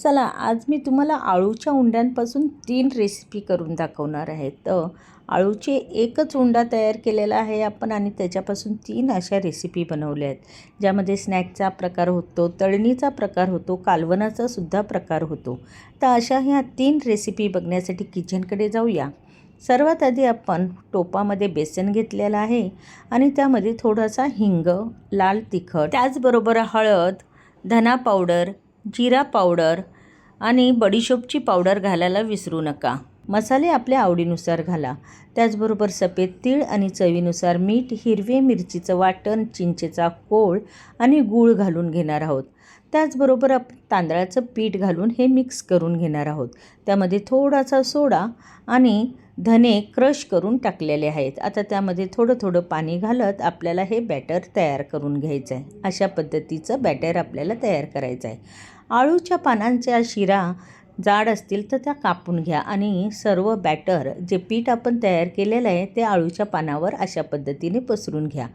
चला आज मी तुम्हाला आळूच्या उंड्यांपासून तीन रेसिपी करून दाखवणार आहे. तर आळूचे एकच उंडा तयार केलेला आहे आपण आणि त्याच्यापासून तीन अशा रेसिपी बनवल्या आहेत. ज्यामध्ये स्नॅकचा प्रकार होतो तळणीचा प्रकार होतो कालवनाचा सुद्धा प्रकार होतो. तर अशा ह्या तीन रेसिपी बघण्यासाठी किचनकडे जाऊया. सर्वात आधी आपण टोपामध्ये बेसन घेतलेलं आहे आणि त्यामध्ये थोडासा हिंग लाल तिखट त्याचबरोबर हळद धना पावडर जिरा पावडर आणि बडीशोपची पावडर घालायला विसरू नका. मसाले आपल्या आवडीनुसार घाला. त्याचबरोबर सफेद तीळ आणि चवीनुसार मीठ हिरवे मिरचीचं वाटण चिंचेचा कोळ आणि गूळ घालून घेणार आहोत. त्याचबरोबर आपण तांदळाचं पीठ घालून हे मिक्स करून घेणार आहोत. त्यामध्ये थोडासा सोडा आणि धने क्रश करून टाकलेले आहेत. आता त्यामध्ये थोडं थोडं पाणी घालत आपल्याला हे बॅटर तयार करून घ्यायचं आहे. अशा पद्धतीचं बॅटर आपल्याला तयार करायचं आहे. आळूच्या पानांच्या शिरा जाड असतील तर त्या कापून घ्या आणि सर्व बॅटर जे पीठ आपण तयार केलेलं आहे ते आळूच्या पानावर अशा पद्धतीने पसरून घ्या.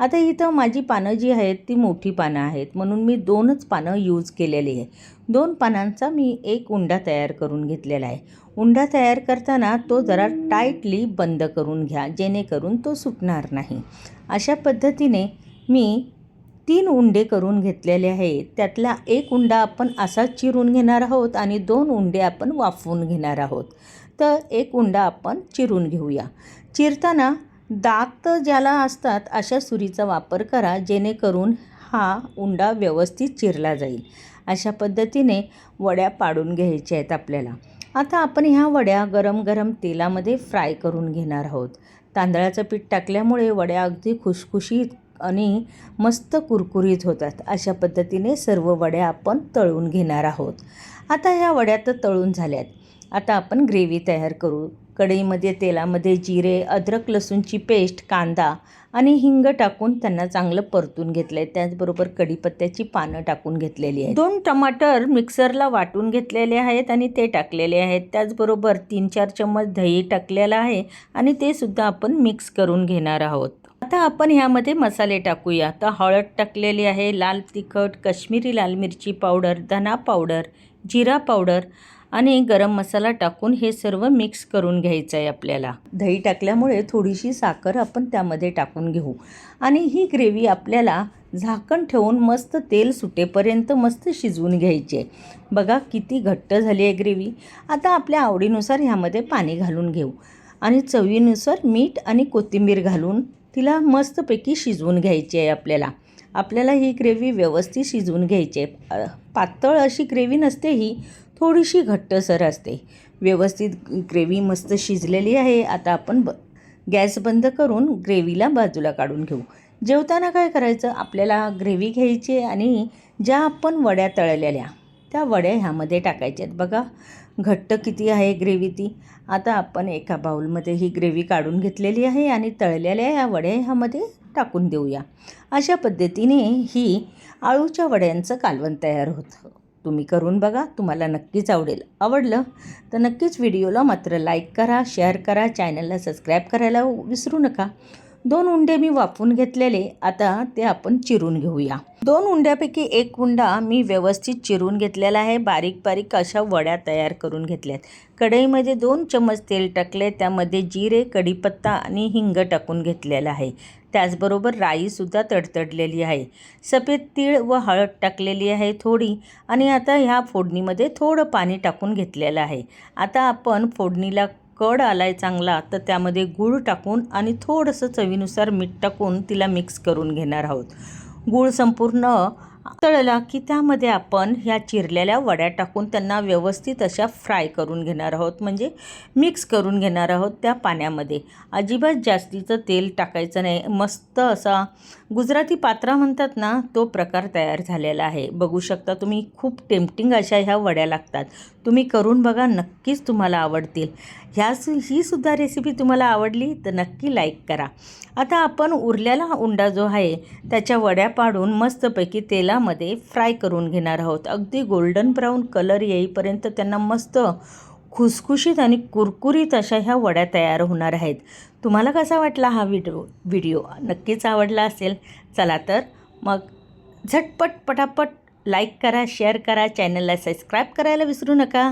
आता इथं माझी पानं जी आहेत ती मोठी पानं आहेत म्हणून मी दोनच पानं यूज केलेली आहे. दोन पानांचा मी एक उंडा तयार करून घेतलेला आहे. उंडा तयार करताना तो जरा टाईटली बंद करून घ्या जेणेकरून तो सुटणार नाही. अशा पद्धतीने मी तीन उंडे करून घेतलेले आहेत. त्यातला एक उंडा आपण असाच चिरून घेणार आहोत आणि दोन उंडे आपण वाफवून घेणार आहोत. तर एक उंडा आपण चिरून घेऊया. चिरताना दात ज्याला असतात अशा सुरीचा वापर करा जेणेकरून हा उंडा व्यवस्थित चिरला जाईल. अशा पद्धतीने वड्या पाडून घ्यायच्या आहेत आपल्याला. आता आपण ह्या वड्या गरम गरम तेलामध्ये फ्राय करून घेणार आहोत. तांदळाचं पीठ टाकल्यामुळे वड्या अगदी खुशखुशीत आणि मस्त कुरकुरीत होतात. अशा पद्धतीने सर्व वड्या आपण तळून घेणार आहोत. आता ह्या वड्या तर तळून झाल्यात. आता आपण ग्रेव्ही तयार करू. कढईमध्ये तेलामध्ये जिरे अद्रक लसूणची पेस्ट कांदा आणि हिंग टाकून त्यांना चांगलं परतून घेतलं आहे त्याचबरोबर कढीपत्त्याची पानं टाकून घेतलेली आहेत. दोन टमाटर मिक्सरला वाटून घेतलेले आहेत आणि ते टाकलेले आहेत. त्याचबरोबर तीन चार चम्मच दही टाकलेलं आहे आणि ते सुद्धा आपण मिक्स करून घेणार आहोत. आता आपण ह्यामध्ये मसाले टाकूया. तर हळद टाकलेली आहे लाल तिखट कश्मीरी लाल मिरची पावडर धना पावडर जिरा पावडर आणि गरम मसाला टाकून हे सर्व मिक्स करून घ्यायचं आहे आपल्याला. दही टाकल्यामुळे थोडीशी साखर आपण त्यामध्ये टाकून घेऊ. आणि ही ग्रेव्ही आपल्याला झाकण ठेवून मस्त तेल सुटेपर्यंत मस्त शिजवून घ्यायची आहे. बघा किती घट्ट झाली आहे ग्रेव्ही. आता आपल्या आवडीनुसार ह्यामध्ये पाणी घालून घेऊ. आणि चवीनुसार मीठ आणि कोथिंबीर घालून तिला मस्तपैकी शिजवून घ्यायची आहे आपल्याला. आपल्याला ही ग्रेव्ही व्यवस्थित शिजवून घ्यायची आहे. पातळ अशी ग्रेव्ही नसते ही थोडीशी घट्टसर असते. व्यवस्थित ग्रेव्ही मस्त शिजलेली आहे. आता आपण ब गॅस बंद करून ग्रेव्हीला बाजूला काढून घेऊ. जेवताना काय करायचं? आपल्याला ग्रेव्ही घ्यायची आणि ज्या आपण वड्या तळलेल्या त्या वड्या ह्यामध्ये टाकायच्या आहेत. बघा घट्ट किती आहे ग्रेव्ही ती? आता आपण एका बाऊलमध्ये ही ग्रेव्ही काढून घेतलेली आहे आणि तळलेल्या या वड्या ह्यामध्ये टाकून देऊया. अशा पद्धतीने ही आळूच्या वड्यांचं कालवण तयार होतं. तुम्ही करून बघा तुम्हाला नक्कीच आवडेल. आवडलं तर नक्कीच व्हिडिओला मात्र लाईक करा शेअर करा चॅनलला सबस्क्राईब करायला विसरू नका. दोन उंडे मी वाफवून घेतलेले आता ते आपण चिरून घेऊया. दोन उंड्यापैकी एक उंडा मी व्यवस्थित चिरून घेतलेला आहे बारीक बारीक अशा वड्या तयार करून घेतल्यात. कढईमध्ये दोन चमच तेल टाकले त्यामध्ये जिरे कढीपत्ता आणि हिंग टाकून घेतलेला आहे. त्याचबरोबर राईसुद्धा तडतडलेली आहे. सफेद तीळ व हळद टाकलेली आहे थोडी आणि आता ह्या फोडणीमध्ये थोडं पाणी टाकून घेतलेलं आहे. आता आपण फोडणीला कड आला आहे चांगला तर त्यामध्ये गूळ टाकून आणि थोडंसं चवीनुसार मीठ टाकून तिला मिक्स करून घेणार आहोत. गूळ संपूर्ण तळला की त्यामध्ये आपण ह्या चिरलेल्या वड्या टाकून त्यांना व्यवस्थित अशा फ्राय करून घेणार आहोत. म्हणजे मिक्स करून घेणार आहोत त्या पाण्यामध्ये. अजिबात जास्तीचं तेल टाकायचं नाही. मस्त असा गुजराती पात्रा म्हणतात ना तो प्रकार तयार झालेला आहे. बघू शकता तुम्ही खूप टेम्पटिंग अशा ह्या वड्या लागतात. तुम्ही करून बघा नक्कीच तुम्हाला आवडतील. ह्या ही सुद्धा रेसिपी तुम्हाला आवडली तर नक्की लाईक करा. आता आपण उरलेला उंडा जो आहे त्याच्या वड्या पाडून मस्तपैकी तेलामध्ये फ्राय करून घेणार आहोत. अगदी गोल्डन ब्राऊन कलर येईपर्यंत त्यांना मस्त खुसखुशीत आणि कुरकुरीत अशा ह्या वड्या तयार होणार आहेत. तुम्हाला कसा वाटला हा व्हिडिओ व्हिडिओ नक्कीच आवडला असेल. चला तर मग झटपट पटापट लाईक करा शेअर करा चॅनलला सबस्क्राईब करायला विसरू नका.